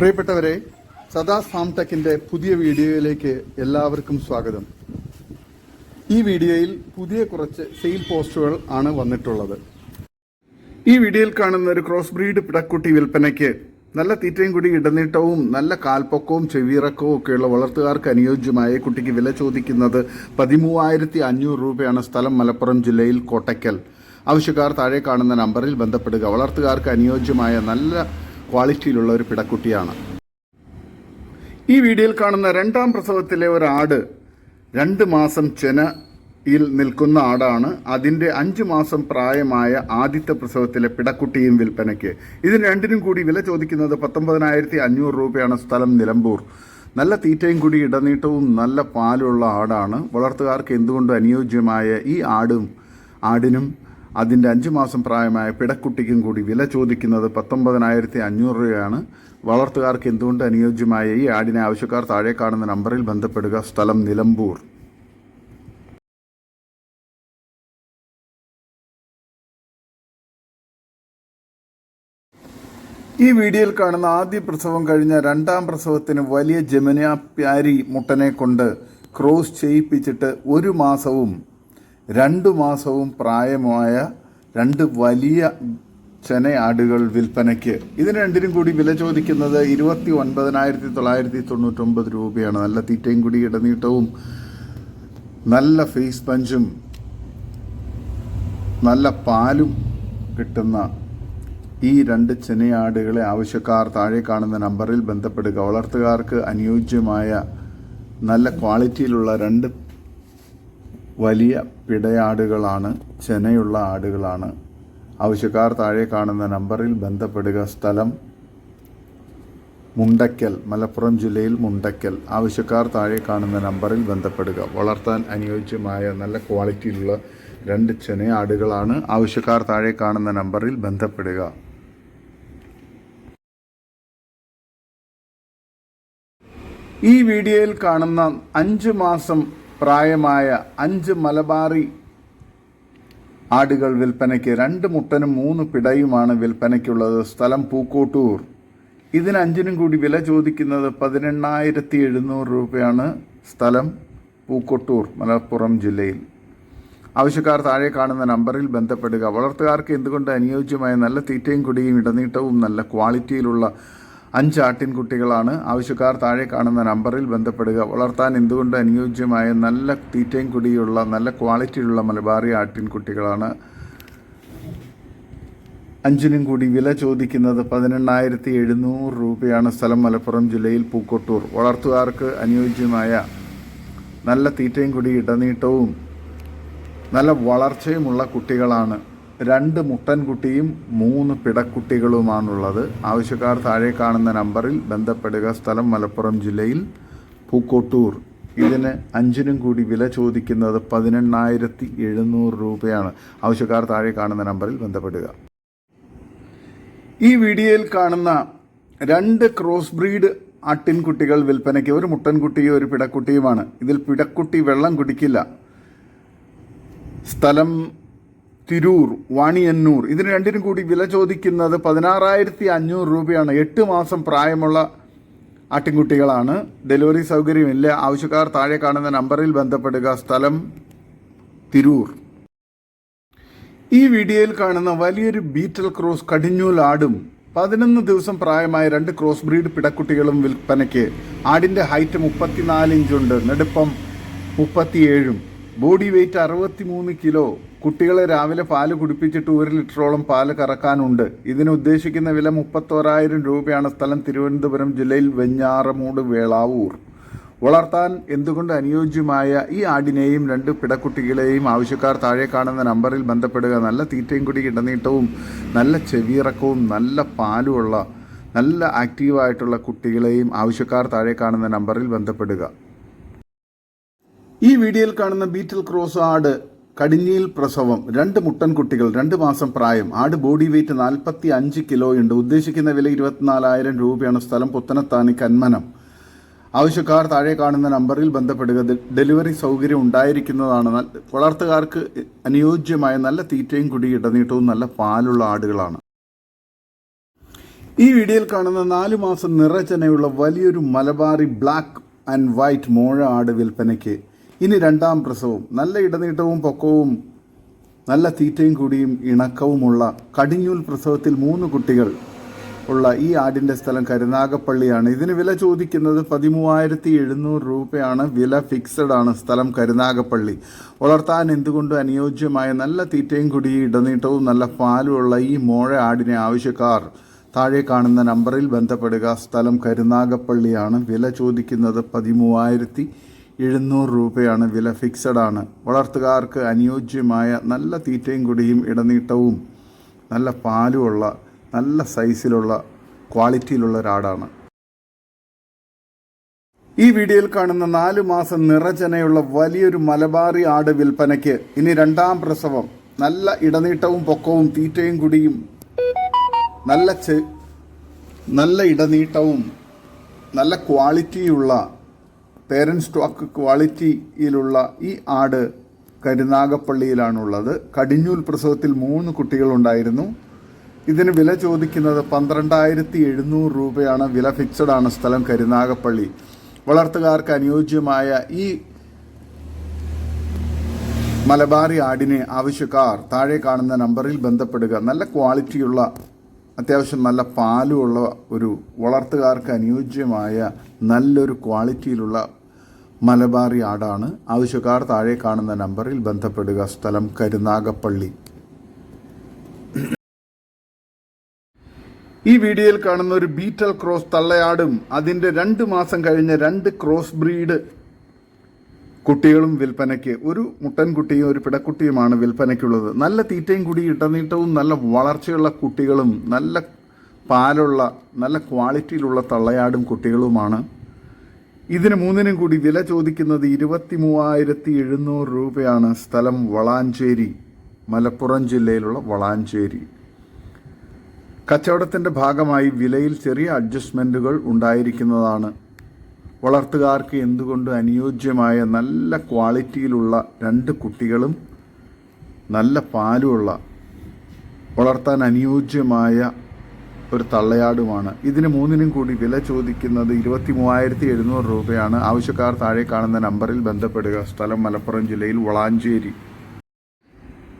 പ്രിയപ്പെട്ടവരെ സദാ ഫാം ടെക്കിന്റെ പുതിയ വീഡിയോയിലേക്ക് എല്ലാവർക്കും സ്വാഗതം. ഈ വീഡിയോയിൽ പുതിയ കുറച്ച് സെയിൽ പോസ്റ്റുകൾ ആണ് വന്നിട്ടുള്ളത്. ഈ വീഡിയോയിൽ കാണുന്ന ഒരു ക്രോസ് ബ്രീഡ് പിടക്കുട്ടി വിൽപ്പനയ്ക്ക് നല്ല തീറ്റയും കൂടി ഇടനീട്ടവും നല്ല കാൽപ്പൊക്കവും ചെവിയിറക്കവും ഒക്കെയുള്ള വളർത്തുകാർക്ക് അനുയോജ്യമായ കുട്ടിക്ക് വില ചോദിക്കുന്നത് പതിമൂവായിരത്തി അഞ്ഞൂറ് രൂപയാണ് സ്ഥലം മലപ്പുറം ജില്ലയിൽ കോട്ടയ്ക്കൽ. ആവശ്യക്കാർ താഴെ കാണുന്ന നമ്പറിൽ ബന്ധപ്പെടുക. വളർത്തുകാർക്ക് അനുയോജ്യമായ നല്ല ക്വാളിറ്റിയിലുള്ള ഒരു പിടക്കുട്ടിയാണ്. ഈ വീഡിയോയിൽ കാണുന്ന രണ്ടാം പ്രസവത്തിലെ ഒരു ആട് രണ്ട് മാസം ചെനയിൽ നിൽക്കുന്ന ആടാണ്. അതിന്റെ അഞ്ച് മാസം പ്രായമായ ആദ്യത്തെ പ്രസവത്തിലെ പിടക്കുട്ടിയും വിൽപ്പനയ്ക്ക്. ഇതിന് രണ്ടിനും കൂടി വില ചോദിക്കുന്നത് പത്തൊമ്പതിനായിരത്തി അഞ്ഞൂറ് രൂപയാണ് സ്ഥലം നിലമ്പൂർ. നല്ല തീറ്റയും കൂടി ഇടനീട്ടവും നല്ല പാലുള്ള ആടാണ്. വളർത്തുകാർക്ക് എന്തുകൊണ്ട് അനുയോജ്യമായ ഈ ആടും ആടിനും അതിന്റെ അഞ്ച് മാസം പ്രായമായ പിടക്കുട്ടിക്കും കൂടി വില ചോദിക്കുന്നത് പത്തൊമ്പതിനായിരത്തി അഞ്ഞൂറ് രൂപയാണ്. വളർത്തുകാർക്ക് എന്തുകൊണ്ട് അനുയോജ്യമായ ഈ ആടിനെ ആവശ്യക്കാർ താഴെ കാണുന്ന നമ്പറിൽ ബന്ധപ്പെടുക. സ്ഥലം നിലമ്പൂർ. ഈ വീഡിയോയിൽ കാണുന്ന ആദ്യ പ്രസവം കഴിഞ്ഞ രണ്ടാം പ്രസവത്തിന് വലിയ ജമുന പ്യാരി മുട്ടനെ കൊണ്ട് ക്രോസ് ചെയ്യിപ്പിച്ചിട്ട് ഒരു മാസവും രണ്ടു മാസവും പ്രായമായ രണ്ട് വലിയ ചെന ആടുകൾ വിൽപ്പനയ്ക്ക്. ഇതിന് രണ്ടിനും കൂടി വില ചോദിക്കുന്നത് ഇരുപത്തി ഒൻപതിനായിരത്തി തൊള്ളായിരത്തി തൊണ്ണൂറ്റൊമ്പത് രൂപയാണ്. നല്ല തീറ്റയും കൂടി ഇടനീട്ടവും നല്ല ഫേസ് പഞ്ചും നല്ല പാലും കിട്ടുന്ന ഈ രണ്ട് ചെനയാടുകളെ ആവശ്യക്കാർ താഴെ കാണുന്ന നമ്പറിൽ ബന്ധപ്പെടുക. വളർത്തുകാർക്ക് അനുയോജ്യമായ നല്ല ക്വാളിറ്റിയിലുള്ള രണ്ട് വലിയ പിടയാടുകളാണ് ചെനയുള്ള ആടുകളാണ്. ആവശ്യക്കാർ താഴെ കാണുന്ന നമ്പറിൽ ബന്ധപ്പെടുക. സ്ഥലം മുണ്ടയ്ക്കൽ മലപ്പുറം ജില്ലയിൽ മുണ്ടയ്ക്കൽ ആവശ്യക്കാർ താഴെ കാണുന്ന നമ്പറിൽ ബന്ധപ്പെടുക. വളർത്താൻ അനുയോജ്യമായ നല്ല ക്വാളിറ്റിയിലുള്ള രണ്ട് ചെനയാടുകളാണ്. ആവശ്യക്കാർ താഴെ കാണുന്ന നമ്പറിൽ ബന്ധപ്പെടുക. ഈ വീഡിയോയിൽ കാണുന്ന അഞ്ച് മാസം പ്രായമായ അഞ്ച് മലബാറി ആടുകൾ വിൽപ്പനയ്ക്ക് രണ്ട് മുട്ടനും മൂന്ന് പിടയുമാണ് വിൽപ്പനയ്ക്കുള്ളത്. സ്ഥലം പൂക്കോട്ടൂർ. ഇതിന് അഞ്ചിനും കൂടി വില ചോദിക്കുന്നത് പതിനെണ്ണായിരത്തി എഴുന്നൂറ് രൂപയാണ് സ്ഥലം പൂക്കോട്ടൂർ മലപ്പുറം ജില്ലയിൽ. ആവശ്യക്കാർ താഴെ കാണുന്ന നമ്പറിൽ ബന്ധപ്പെടുക. വളർത്തുകാർക്ക് എന്തുകൊണ്ട് അനുയോജ്യമായ നല്ല തീറ്റയും കുടിയും ഇടനീട്ടവും നല്ല ക്വാളിറ്റിയിലുള്ള അഞ്ച് ആട്ടിൻകുട്ടികളാണ്. ആവശ്യക്കാർ താഴെ കാണുന്ന നമ്പറിൽ ബന്ധപ്പെടുക. വളർത്താൻ എന്തുകൊണ്ട് അനുയോജ്യമായ നല്ല തീറ്റയും കുടിയുള്ള നല്ല ക്വാളിറ്റിയുള്ള മലബാറി ആട്ടിൻകുട്ടികളാണ്. അഞ്ചിനും കൂടി വില ചോദിക്കുന്നത് പതിനെണ്ണായിരത്തി എഴുന്നൂറ് രൂപയാണ് സ്ഥലം മലപ്പുറം ജില്ലയിൽ പൂക്കോട്ടൂർ. വളർത്തുകാർക്ക് അനുയോജ്യമായ നല്ല തീറ്റയും കൂടി ഇടനീട്ടവും നല്ല വളർച്ചയുമുള്ള കുട്ടികളാണ്. രണ്ട് മുട്ടൻകുട്ടിയും മൂന്ന് പിടക്കുട്ടികളുമാണുള്ളത്. ആവശ്യക്കാർ താഴെ കാണുന്ന നമ്പറിൽ ബന്ധപ്പെടുക. സ്ഥലം മലപ്പുറം ജില്ലയിൽ പൂക്കോട്ടൂർ. ഇതിന് അഞ്ചിനും കൂടി വില ചോദിക്കുന്നത് പതിനെണ്ണായിരത്തി എഴുന്നൂറ് രൂപയാണ്. ആവശ്യക്കാർ താഴെ കാണുന്ന നമ്പറിൽ ബന്ധപ്പെടുക. ഈ വീഡിയോയിൽ കാണുന്ന രണ്ട് ക്രോസ് ബ്രീഡ് ആട്ടിൻകുട്ടികൾ വിൽപ്പനയ്ക്ക് ഒരു മുട്ടൻകുട്ടിയും ഒരു പിടക്കുട്ടിയുമാണ്. ഇതിൽ പിടക്കുട്ടി വെള്ളം കുടിക്കില്ല. സ്ഥലം തിരൂർ വാണിയന്നൂർ. ഇതിന് രണ്ടിനും കൂടി വില ചോദിക്കുന്നത് പതിനാറായിരത്തി അഞ്ഞൂറ് രൂപയാണ്. എട്ട് മാസം പ്രായമുള്ള ആട്ടിൻകുട്ടികളാണ്. ഡെലിവറി സൗകര്യമില്ല. ആവശ്യക്കാർ താഴെ കാണുന്ന നമ്പറിൽ ബന്ധപ്പെടുക. സ്ഥലം തിരൂർ. ഈ വീഡിയോയിൽ കാണുന്ന വലിയൊരു ബീറ്റൽ ക്രോസ് കടിഞ്ഞൂൽ ആടും പതിനൊന്ന് ദിവസം പ്രായമായ രണ്ട് ക്രോസ് ബ്രീഡ് പിടക്കുട്ടികളും വിൽപ്പനയ്ക്ക് ആടിന്റെ ഹൈറ്റ് മുപ്പത്തിനാല് ഇഞ്ചുണ്ട് നെടുപ്പം മുപ്പത്തിയേഴും ബോഡി വെയിറ്റ് അറുപത്തിമൂന്ന് കിലോ കുട്ടികളെ രാവിലെ പാൽ കുടിപ്പിച്ചിട്ട് ഒരു ലിറ്ററോളം പാൽ കറക്കാനുണ്ട്. ഇതിന് ഉദ്ദേശിക്കുന്ന വില മുപ്പത്തോരായിരം രൂപയാണ്. സ്ഥലം തിരുവനന്തപുരം ജില്ലയിൽ വെഞ്ഞാറമൂട് വേളാവൂർ. വളർത്താൻ എന്തുകൊണ്ട് അനുയോജ്യമായ ഈ ആടിനെയും രണ്ട് പിടക്കുട്ടികളെയും ആവശ്യക്കാർ താഴെ കാണുന്ന നമ്പറിൽ ബന്ധപ്പെടുക? നല്ല തീറ്റയും കുടി ഇടനീട്ടവും നല്ല ചെവിയിറക്കവും നല്ല പാലുമുള്ള നല്ല ആക്റ്റീവായിട്ടുള്ള കുട്ടികളെയും ആവശ്യക്കാർ താഴെ കാണുന്ന നമ്പറിൽ ബന്ധപ്പെടുക. ഈ വീഡിയോയിൽ കാണുന്ന ബീറ്റിൽ ക്രോസ് ആട് കടിഞ്ഞിയിൽ പ്രസവം രണ്ട് മുട്ടൻകുട്ടികൾ രണ്ട് മാസം പ്രായം ആട് ബോഡി വെയിറ്റ് നാൽപ്പത്തി അഞ്ച് കിലോയുണ്ട് ഉദ്ദേശിക്കുന്ന വില ഇരുപത്തിനാലായിരം രൂപയാണ്. സ്ഥലം പുത്തനത്താനി കന്മനം. ആവശ്യക്കാർ താഴെ കാണുന്ന നമ്പറിൽ ബന്ധപ്പെടുക. ഡെലിവറി സൗകര്യം ഉണ്ടായിരിക്കുന്നതാണ്. വളർത്തുകാർക്ക് അനുയോജ്യമായ നല്ല തീറ്റയും കുടി ഇടനീട്ടവും നല്ല പാലുള്ള ആടുകളാണ്. ഈ വീഡിയോയിൽ കാണുന്ന നാലു മാസം നിറചനയുള്ള വലിയൊരു മലബാറി ബ്ലാക്ക് ആൻഡ് വൈറ്റ് മോഴ ആട് വിൽപ്പനയ്ക്ക് ഇനി രണ്ടാം പ്രസവം. നല്ല ഇടനീട്ടവും പൊക്കവും നല്ല തീറ്റയും കൂടിയും ഇണക്കവുമുള്ള കടിഞ്ഞൂൽ പ്രസവത്തിൽ മൂന്ന് കുട്ടികൾ ഉള്ള ഈ ആടിന്റെ സ്ഥലം കരുനാഗപ്പള്ളിയാണ്. ഇതിന് വില ചോദിക്കുന്നത് പതിമൂവായിരത്തി എഴുന്നൂറ് രൂപയാണ്. വില ഫിക്സഡ് ആണ് സ്ഥലം കരുനാഗപ്പള്ളി. വളർത്താൻ എന്തുകൊണ്ടും അനുയോജ്യമായ നല്ല തീറ്റയും കുടി ഇടനീട്ടവും നല്ല പാലുമുള്ള ഈ മോഴ ആടിനെ ആവശ്യക്കാർ താഴെ കാണുന്ന നമ്പറിൽ ബന്ധപ്പെടുക. സ്ഥലം കരുനാഗപ്പള്ളിയാണ്. വില ചോദിക്കുന്നത് പതിമൂവായിരത്തി എഴുന്നൂറ് രൂപയാണ് വില ഫിക്സഡ് ആണ്. വളർത്തുകാർക്ക് അനുയോജ്യമായ നല്ല തീറ്റയും കുടിയും ഇടനീട്ടവും നല്ല പാലുമുള്ള നല്ല സൈസിലുള്ള ക്വാളിറ്റിയിലുള്ള ഒരാടാണ് ഈ വീഡിയോയിൽ കാണുന്ന നാല് മാസം നിറചനയുള്ള വലിയൊരു മലബാറി ആട് വിൽപ്പനയ്ക്ക് ഇനി രണ്ടാം പ്രസവം. നല്ല ഇടനീട്ടവും പൊക്കവും തീറ്റയും കുടിയും നല്ല നല്ല ഇടനീട്ടവും നല്ല ക്വാളിറ്റിയുള്ള പേരന്റ് സ്റ്റോക്ക് ക്വാളിറ്റിയിലുള്ള ഈ ആട് കരുനാഗപ്പള്ളിയിലാണുള്ളത്. കടിഞ്ഞൂൽ പ്രസവത്തിൽ മൂന്ന് കുട്ടികളുണ്ടായിരുന്നു. ഇതിന് വില ചോദിക്കുന്നത് പന്ത്രണ്ടായിരത്തി എഴുന്നൂറ് രൂപയാണ്. വില ഫിക്സഡ് ആണ് സ്ഥലം കരുനാഗപ്പള്ളി. വളർത്തുകാർക്ക് അനുയോജ്യമായ ഈ മലബാറി ആടിനെ ആവശ്യക്കാർ താഴെ കാണുന്ന നമ്പറിൽ ബന്ധപ്പെടുക. നല്ല ക്വാളിറ്റിയുള്ള അത്യാവശ്യം നല്ല പാലുമുള്ള ഒരു വളർത്തുകാർക്ക് അനുയോജ്യമായ നല്ലൊരു ക്വാളിറ്റിയിലുള്ള മലബാറി ആടാണ്. ആവശ്യക്കാർ താഴെ കാണുന്ന നമ്പറിൽ ബന്ധപ്പെടുക. സ്ഥലം കരുനാഗപ്പള്ളി. ഈ വീഡിയോയിൽ കാണുന്ന ഒരു ബീറ്റൽ ക്രോസ് തള്ളയാടും അതിന്റെ രണ്ട് മാസം കഴിഞ്ഞ രണ്ട് ക്രോസ് ബ്രീഡ് കുട്ടികളും വിൽപ്പനയ്ക്ക്. ഒരു മുട്ടൻകുട്ടിയും ഒരു പിടക്കുട്ടിയുമാണ് വിൽപ്പനയ്ക്കുള്ളത്. നല്ല തീറ്റയും കൂടി ഇടനീട്ടവും നല്ല വളർച്ചയുള്ള കുട്ടികളും നല്ല പാലുള്ള നല്ല ക്വാളിറ്റിയിലുള്ള തള്ളയാടും കുട്ടികളുമാണ് ഇതിന് മൂന്നിനും കൂടി വില ചോദിക്കുന്നത് ഇരുപത്തി മൂവായിരത്തി എഴുന്നൂറ് രൂപയാണ്. സ്ഥലം വളാഞ്ചേരി മലപ്പുറം ജില്ലയിലുള്ള വളാഞ്ചേരി. കച്ചവടത്തിന്റെ ഭാഗമായി വിലയിൽ ചെറിയ അഡ്ജസ്റ്റ്മെന്റുകൾ ഉണ്ടായിരിക്കുന്നതാണ്. വളർത്തുകാർക്ക് എന്തുകൊണ്ട് അനുയോജ്യമായ നല്ല ക്വാളിറ്റിയിലുള്ള രണ്ട് കുട്ടികളും നല്ല പാലുമുള്ള വളർത്താൻ അനുയോജ്യമായ ഒരു തള്ളയാടുമാണ്. ഇതിന് മൂന്നിനും കൂടി വില ചോദിക്കുന്നത് ഇരുപത്തി മൂവായിരത്തി എഴുന്നൂറ് രൂപയാണ്. ആവശ്യക്കാർ താഴെ കാണുന്ന നമ്പറിൽ ബന്ധപ്പെടുക. സ്ഥലം മലപ്പുറം ജില്ലയിൽ വളാഞ്ചേരി.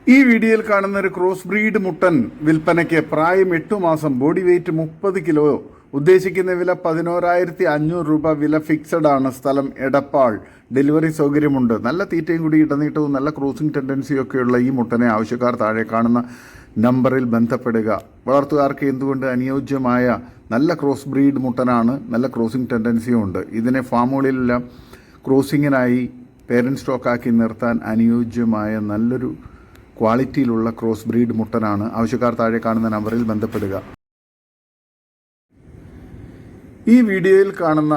ഈ വീഡിയോയിൽ കാണുന്ന ഒരു ക്രോസ് ബ്രീഡ് മുട്ടൻ വിൽപ്പനയ്ക്ക് പ്രായം എട്ടു മാസം ബോഡി വെയിറ്റ് മുപ്പത് കിലോ ഉദ്ദേശിക്കുന്ന വില പതിനോരായിരത്തി അഞ്ഞൂറ് രൂപ. വില ഫിക്സഡ് ആണ്. സ്ഥലം എടപ്പാൾ. ഡെലിവറി സൗകര്യമുണ്ട്. നല്ല തീറ്റയും കൂടി ഇടനീട്ടവും നല്ല ക്രോസിംഗ് ടെൻഡൻസിയും ഒക്കെയുള്ള ഈ മുട്ടനെ ആവശ്യക്കാർ താഴെ കാണുന്ന നമ്പറിൽ ബന്ധപ്പെടുക. വളർത്തുകാർക്ക് എന്തുകൊണ്ട് അനുയോജ്യമായ നല്ല ക്രോസ് ബ്രീഡ് മുട്ടനാണ് നല്ല ക്രോസിംഗ് ടെൻഡൻസിയും ഉണ്ട്. ഇതിനെ ഫാമുകളിലെല്ലാം ക്രോസിങ്ങിനായി പേരന്റ് സ്റ്റോക്കാക്കി നിർത്താൻ അനുയോജ്യമായ നല്ലൊരു ക്വാളിറ്റിയിലുള്ള ക്രോസ് ബ്രീഡ് മുട്ടനാണ്. ആവശ്യക്കാർ താഴെ കാണുന്ന നമ്പറിൽ ബന്ധപ്പെടുക. ഈ വീഡിയോയിൽ കാണുന്ന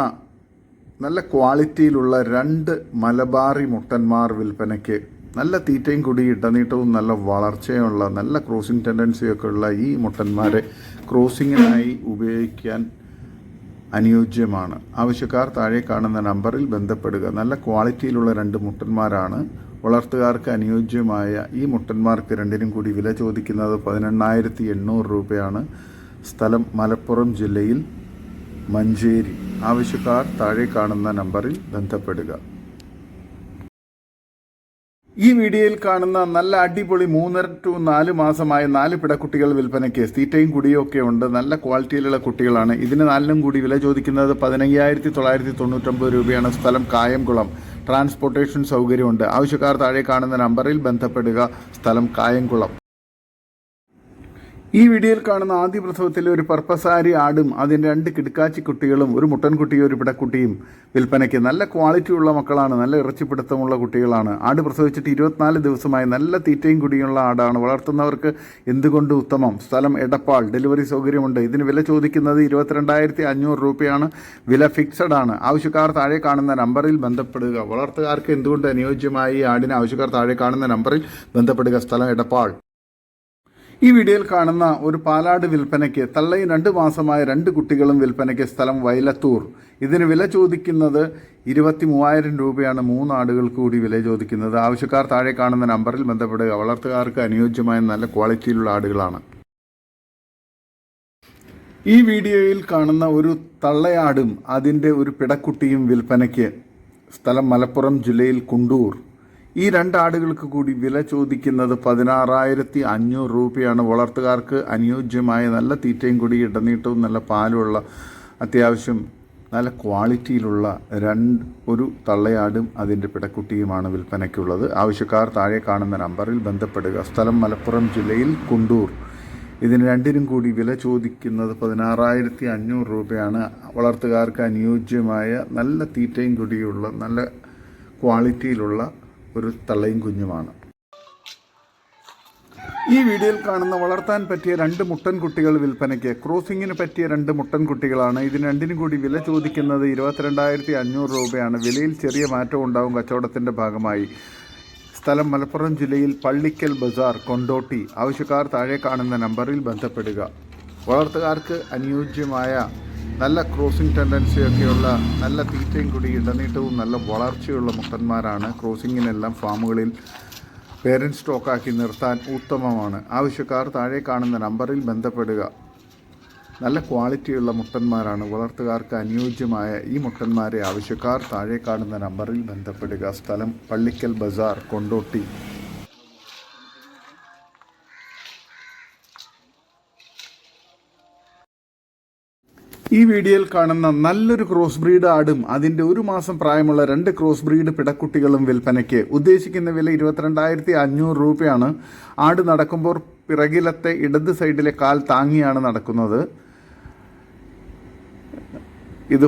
നല്ല ക്വാളിറ്റിയിലുള്ള രണ്ട് മലബാറി മുട്ടന്മാർ വിൽപ്പനയ്ക്ക് നല്ല തീറ്റയും കൂടി ഇടനീട്ടവും നല്ല വളർച്ചയുമുള്ള നല്ല ക്രോസിംഗ് ടെൻഡൻസിയൊക്കെ ഉള്ള ഈ മുട്ടന്മാരെ ക്രോസിങ്ങിനായി ഉപയോഗിക്കാൻ അനുയോജ്യമാണ്. ആവശ്യക്കാർ താഴെ കാണുന്ന നമ്പറിൽ ബന്ധപ്പെടുക. നല്ല ക്വാളിറ്റിയിലുള്ള രണ്ട് മുട്ടന്മാരാണ്. വളർത്തുകാർക്ക് അനുയോജ്യമായ ഈ മുട്ടന്മാർക്ക് രണ്ടിനും കൂടി വില ചോദിക്കുന്നത് പതിനെണ്ണായിരത്തി എണ്ണൂറ് രൂപയാണ്. സ്ഥലം മലപ്പുറം ജില്ലയിൽ മഞ്ചേരി. ആവശ്യക്കാർ താഴെ കാണുന്ന നമ്പറിൽ ബന്ധപ്പെടുക. ഈ വീഡിയോയിൽ കാണുന്ന നല്ല അടിപൊളി മൂന്നര ടു നാല് മാസമായ നാല് പിടക്കുട്ടികൾ വിൽപ്പനയ്ക്ക് തീറ്റയും കുടിയും ഒക്കെ ഉണ്ട്. നല്ല ക്വാളിറ്റിയിലുള്ള കുട്ടികളാണ്. ഇതിന് നാലിനും കൂടി വില ചോദിക്കുന്നത് പതിനയ്യായിരത്തി തൊള്ളായിരത്തി തൊണ്ണൂറ്റൊമ്പത് രൂപയാണ്. സ്ഥലം കായംകുളം. ട്രാൻസ്പോർട്ടേഷൻ സൗകര്യമുണ്ട്. ആവശ്യക്കാർ താഴെ കാണുന്ന നമ്പറിൽ ബന്ധപ്പെടുക. സ്ഥലം കായംകുളം. ഈ വീഡിയോയിൽ കാണുന്ന ആദ്യ പ്രസവത്തിലെ ഒരു പർപ്പസാരി ആടും അതിന്റെ രണ്ട് കിടക്കാച്ചി കുട്ടികളും ഒരു മുട്ടൻകുട്ടിയും ഒരു പിടക്കുട്ടിയും വിൽപ്പനയ്ക്ക് നല്ല ക്വാളിറ്റി ഉള്ള മക്കളാണ് നല്ല ഇറച്ചിപ്പിടുത്തമുള്ള കുട്ടികളാണ്. ആട് പ്രസവിച്ചിട്ട് ഇരുപത്തിനാല് ദിവസമായി നല്ല തീറ്റയും കുടിയുള്ള ആടാണ്. വളർത്തുന്നവർക്ക് എന്തുകൊണ്ട് ഉത്തമം? സ്ഥലം എടപ്പാൾ ഡെലിവറി സൗകര്യമുണ്ട്. ഇതിന് വില ചോദിക്കുന്നത് ഇരുപത്തിരണ്ടായിരത്തി അഞ്ഞൂറ് രൂപയാണ്. വില ഫിക്സഡ് ആണ്. ആവശ്യക്കാർ താഴെ കാണുന്ന നമ്പറിൽ ബന്ധപ്പെടുക. വളർത്തുകാർക്ക് എന്തുകൊണ്ട് അനുയോജ്യമായി ആടിന് ആവശ്യക്കാർ താഴെ കാണുന്ന നമ്പറിൽ ബന്ധപ്പെടുക? സ്ഥലം എടപ്പാൾ. ഈ വീഡിയോയിൽ കാണുന്ന ഒരു പാലാട് വിൽപ്പനയ്ക്ക് തള്ളയും രണ്ട് മാസമായ രണ്ട് കുട്ടികളും വിൽപ്പനയ്ക്ക് സ്ഥലം വയലത്തൂർ. ഇതിന് വില ചോദിക്കുന്നത് ഇരുപത്തി മൂവായിരം രൂപയാണ് മൂന്നാടുകൾക്ക് കൂടി വില ചോദിക്കുന്നത്. ആവശ്യക്കാർ താഴെ കാണുന്ന നമ്പറിൽ ബന്ധപ്പെടുക. വളർത്തുകാർക്ക് അനുയോജ്യമായ നല്ല ക്വാളിറ്റിയിലുള്ള ആടുകളാണ്. ഈ വീഡിയോയിൽ കാണുന്ന ഒരു തള്ളയാടും അതിന്റെ ഒരു പിടക്കുട്ടിയും വിൽപ്പനയ്ക്ക് സ്ഥലം മലപ്പുറം ജില്ലയിൽ കുണ്ടൂർ. ഈ രണ്ട് ആടുകൾക്ക് കൂടി വില ചോദിക്കുന്നത് പതിനാറായിരത്തി അഞ്ഞൂറ് രൂപയാണ്. വളർത്തുകാർക്ക് അനുയോജ്യമായ നല്ല തീറ്റയും കൂടി ഇടനീട്ടവും നല്ല പാലുമുള്ള അത്യാവശ്യം നല്ല ക്വാളിറ്റിയിലുള്ള രണ്ട് ഒരു തള്ളയാടും അതിന്റെ പിടക്കുട്ടിയുമാണ് വിൽപ്പനയ്ക്കുള്ളത്. ആവശ്യക്കാർ താഴെ കാണുന്ന നമ്പറിൽ ബന്ധപ്പെടുക. സ്ഥലം മലപ്പുറം ജില്ലയിൽ കുണ്ടൂർ. ഇതിന് രണ്ടിനും കൂടി വില ചോദിക്കുന്നത് പതിനാറായിരത്തി അഞ്ഞൂറ് രൂപയാണ്. വളർത്തുകാർക്ക് അനുയോജ്യമായ നല്ല തീറ്റയും കൂടിയുള്ള നല്ല ക്വാളിറ്റിയിലുള്ള ഒരു തള്ളയും കുഞ്ഞുമാണ്. ഈ വീഡിയോയിൽ കാണുന്ന വളർത്താൻ പറ്റിയ രണ്ട് മുട്ടൻ കുട്ടികൾ വിൽപ്പനയ്ക്ക് ക്രോസിങ്ങിന് പറ്റിയ രണ്ട് മുട്ടൻ കുട്ടികളാണ്. ഇതിന് രണ്ടിനും കൂടി വില ചോദിക്കുന്നത് ഇരുപത്തിരണ്ടായിരത്തി അഞ്ഞൂറ് രൂപയാണ്. വിലയിൽ ചെറിയ മാറ്റം ഉണ്ടാവും കച്ചവടത്തിന്റെ ഭാഗമായി. സ്ഥലം മലപ്പുറം ജില്ലയിൽ പള്ളിക്കൽ ബസാർ കൊണ്ടോട്ടി. ആവശ്യക്കാർ താഴെ കാണുന്ന നമ്പറിൽ ബന്ധപ്പെടുക. വളർത്തുകാർക്ക് അനുയോജ്യമായ നല്ല ക്രോസിംഗ് ടെൻഡൻസിയൊക്കെയുള്ള നല്ല തീറ്റയും കൂടി ഇടനീട്ടവും നല്ല വളർച്ചയുള്ള മുട്ടന്മാരാണ് ക്രോസിങ്ങിനെല്ലാം ഫാമുകളിൽ പേരന്റ് സ്റ്റോക്കാക്കി നിർത്താൻ ഉത്തമമാണ്. ആവശ്യക്കാർ താഴെ കാണുന്ന നമ്പറിൽ ബന്ധപ്പെടുക. നല്ല ക്വാളിറ്റിയുള്ള മുട്ടന്മാരാണ് വളർത്തുകാർക്ക് അനുയോജ്യമായ ഈ മുട്ടന്മാരെ ആവശ്യക്കാർ താഴെ കാണുന്ന നമ്പറിൽ ബന്ധപ്പെടുക. സ്ഥലം പള്ളിക്കൽ ബസാർ കൊണ്ടോട്ടി. ഈ വീഡിയോയിൽ കാണുന്ന നല്ലൊരു ക്രോസ് ബ്രീഡ് ആടും അതിന്റെ ഒരു മാസം പ്രായമുള്ള രണ്ട് ക്രോസ് ബ്രീഡ് പിടക്കുട്ടികളും വിൽപ്പനയ്ക്ക് ഉദ്ദേശിക്കുന്ന വില ഇരുപത്തിരണ്ടായിരത്തി അഞ്ഞൂറ് രൂപയാണ്. ആട് നടക്കുമ്പോൾ പിറകിലത്തെ ഇടത് സൈഡിലെ കാൽ താങ്ങിയാണ് നടക്കുന്നത്. ഇത്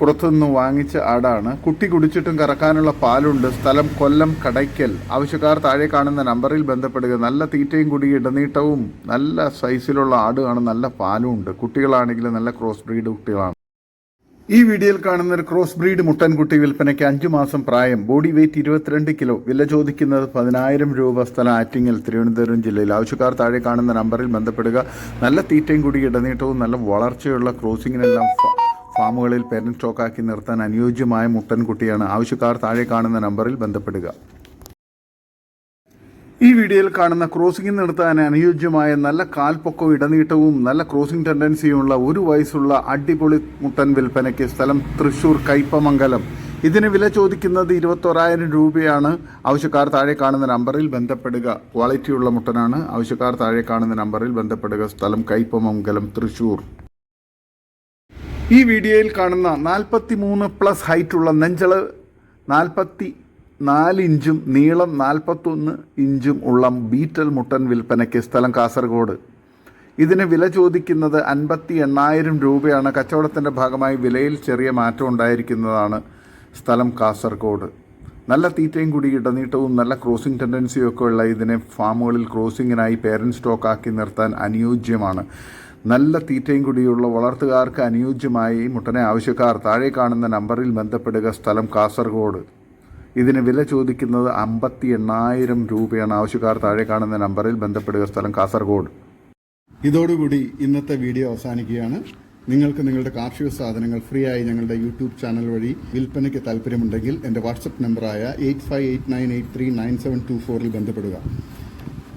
പുറത്തുനിന്ന് വാങ്ങിച്ച ആടാണ്. കുട്ടി കുടിച്ചിട്ടും കറക്കാനുള്ള പാലുണ്ട്. സ്ഥലം കൊല്ലം കടയ്ക്കൽ. ആവശ്യക്കാർ താഴെ കാണുന്ന നമ്പറിൽ ബന്ധപ്പെടുക. നല്ല തീറ്റയും കൂടി ഇടനീട്ടവും നല്ല സൈസിലുള്ള ആടുമാണ് നല്ല പാലും ഉണ്ട്. കുട്ടികളാണെങ്കിൽ നല്ല ക്രോസ് ബ്രീഡ് കുട്ടികളാണ്. ഈ വീഡിയോയിൽ കാണുന്ന ഒരു ക്രോസ് ബ്രീഡ് മുട്ടൻകുട്ടി വിൽപ്പനയ്ക്ക് അഞ്ചു മാസം പ്രായം. ബോഡി വെയ്റ്റ് ഇരുപത്തിരണ്ട് കിലോ. വില ചോദിക്കുന്നത് പതിനായിരം രൂപ. സ്ഥലം ആറ്റിങ്ങൽ തിരുവനന്തപുരം ജില്ലയിൽ. ആവശ്യക്കാർ താഴെ കാണുന്ന നമ്പറിൽ ബന്ധപ്പെടുക. നല്ല തീറ്റയും കൂടി ഇടനീട്ടവും നല്ല വളർച്ചയുള്ള ക്രോസിങ്ങിനെല്ലാം ഫാമുകളിൽ പേരൻ സ്റ്റോക്കാക്കി നിർത്താൻ അനുയോജ്യമായ മുട്ടൻകുട്ടിയാണ് ആവശ്യക്കാർ താഴെ കാണുന്ന നമ്പറിൽ ബന്ധപ്പെടുക. ഈ വീഡിയോയിൽ കാണുന്ന ക്രോസിംഗ് നിർത്താൻ അനുയോജ്യമായ നല്ല കാൽപ്പൊക്കവും ഇടനീട്ടവും നല്ല ക്രോസിംഗ് ടെൻഡൻസിയുമുള്ള ഒരു വയസ്സുള്ള അടിപൊളി മുട്ടൻ വിൽപ്പനയ്ക്ക് സ്ഥലം തൃശൂർ കയ്പമംഗലം ഇതിന് വില ചോദിക്കുന്നത് ഇരുപത്തൊരായിരം രൂപയാണ്. ആവശ്യക്കാർ താഴെ കാണുന്ന നമ്പറിൽ ബന്ധപ്പെടുക. ക്വാളിറ്റിയുള്ള മുട്ടനാണ്. ആവശ്യക്കാർ താഴെ കാണുന്ന നമ്പറിൽ ബന്ധപ്പെടുക. സ്ഥലം കയ്പമംഗലം തൃശൂർ. ഈ വീഡിയോയിൽ കാണുന്ന നാൽപ്പത്തി മൂന്ന് പ്ലസ് ഹൈറ്റുള്ള നെഞ്ചൾ നാൽപ്പത്തി നാല് ഇഞ്ചും നീളം നാൽപ്പത്തൊന്ന് ഇഞ്ചും ഉള്ള ബീറ്റൽ മുട്ടൻ വിൽപ്പനയ്ക്ക് സ്ഥലം കാസർഗോഡ്. ഇതിന് വില ചോദിക്കുന്നത് അൻപത്തി എണ്ണായിരം രൂപയാണ്. കച്ചവടത്തിന്റെ ഭാഗമായി വിലയിൽ ചെറിയ മാറ്റം ഉണ്ടായിരിക്കുന്നതാണ് സ്ഥലം കാസർഗോഡ്. നല്ല തീറ്റയും കൂടി ഇടനീട്ടവും നല്ല ക്രോസിംഗ് ടെൻഡൻസിയും ഒക്കെ ഉള്ള ഇതിനെ ഫാമുകളിൽ ക്രോസിങ്ങിനായി പേരന്റ് സ്റ്റോക്കാക്കി നിർത്താൻ അനുയോജ്യമാണ്. നല്ല തീറ്റയും കൂടിയുള്ള വളർത്തുകാർക്ക് അനുയോജ്യമായി മുട്ടനെ ആവശ്യക്കാർ താഴെ കാണുന്ന നമ്പറിൽ ബന്ധപ്പെടുക സ്ഥലം കാസർഗോഡ്. ഇതിന് വില ചോദിക്കുന്നത് അമ്പത്തി എണ്ണായിരം രൂപയാണ്. ആവശ്യക്കാർ താഴെ കാണുന്ന നമ്പറിൽ ബന്ധപ്പെടുക സ്ഥലം കാസർഗോഡ്. ഇതോടുകൂടി ഇന്നത്തെ വീഡിയോ അവസാനിക്കുകയാണ്. നിങ്ങൾക്ക് നിങ്ങളുടെ കാർഷിക സാധനങ്ങൾ ഫ്രീ ആയി ഞങ്ങളുടെ യൂട്യൂബ് ചാനൽ വഴി വിൽപ്പനയ്ക്ക് താല്പര്യമുണ്ടെങ്കിൽ എന്റെ വാട്സപ്പ് നമ്പറായ eight five eight nine eight three nine seven two ഫോറിൽ ബന്ധപ്പെടുക.